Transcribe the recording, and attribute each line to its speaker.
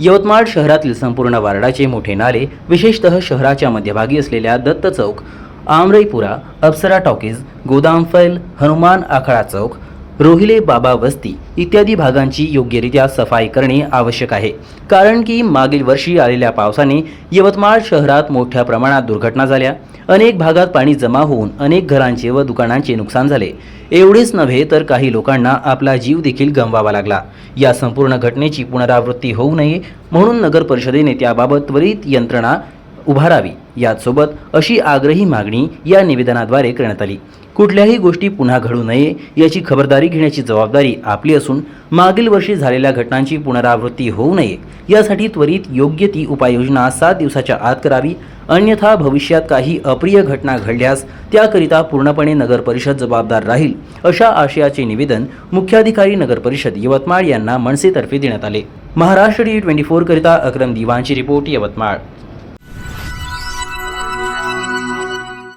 Speaker 1: यवतमाळ शहरातील संपूर्ण वार्डाचे मोठे नाले विशेषतः शहराच्या मध्यभागी असलेल्या दत्त चौक आमरईपुरा अप्सरा टॉकीज गोदाम फैल हनुमान आखाडा चौक रोहिले बाबा वस्ती इत्यादी भागांची योग्यरित्या सफाई करणे आवश्यक आहे. कारण की मागील वर्षी आलेल्या पावसाने यवतमाळ शहरात मोठ्या प्रमाणात दुर्घटना झाल्या. अनेक भागात पाणी जमा होऊन अनेक घरांचे व दुकानांचे नुकसान झाले. एवढेच नव्हे तर काही लोकांना आपला जीव देखील गमवावा लागला. या संपूर्ण घटनेची पुनरावृत्ती होऊ नये म्हणून नगर परिषदेने त्याबाबत त्वरित यंत्रणा उभारावी याचसोबत अशी आग्रही मागणी या निवेदनाद्वारे करण्यात आली. कुठल्याही गोष्टी पुन्हा घडू नये याची खबरदारी घेण्याची जबाबदारी आपली असून मागील वर्षी झालेल्या घटनांची पुनरावृत्ती होऊ नये. यासाठी त्वरित योग्य ती उपाययोजना सात दिवसाच्या आत करावी. अन्यथा भविष्यात काही अप्रिय घटना घडल्यास त्याकरिता पूर्णपणे नगरपरिषद जबाबदार राहील अशा आशयाचे निवेदन मुख्याधिकारी नगरपरिषद यवतमाळ यांना मनसेतर्फे देण्यात आले. महाराष्ट्र डी ट्वेंटी फोरकरिता अक्रम दिवांची रिपोर्ट यवतमाळ.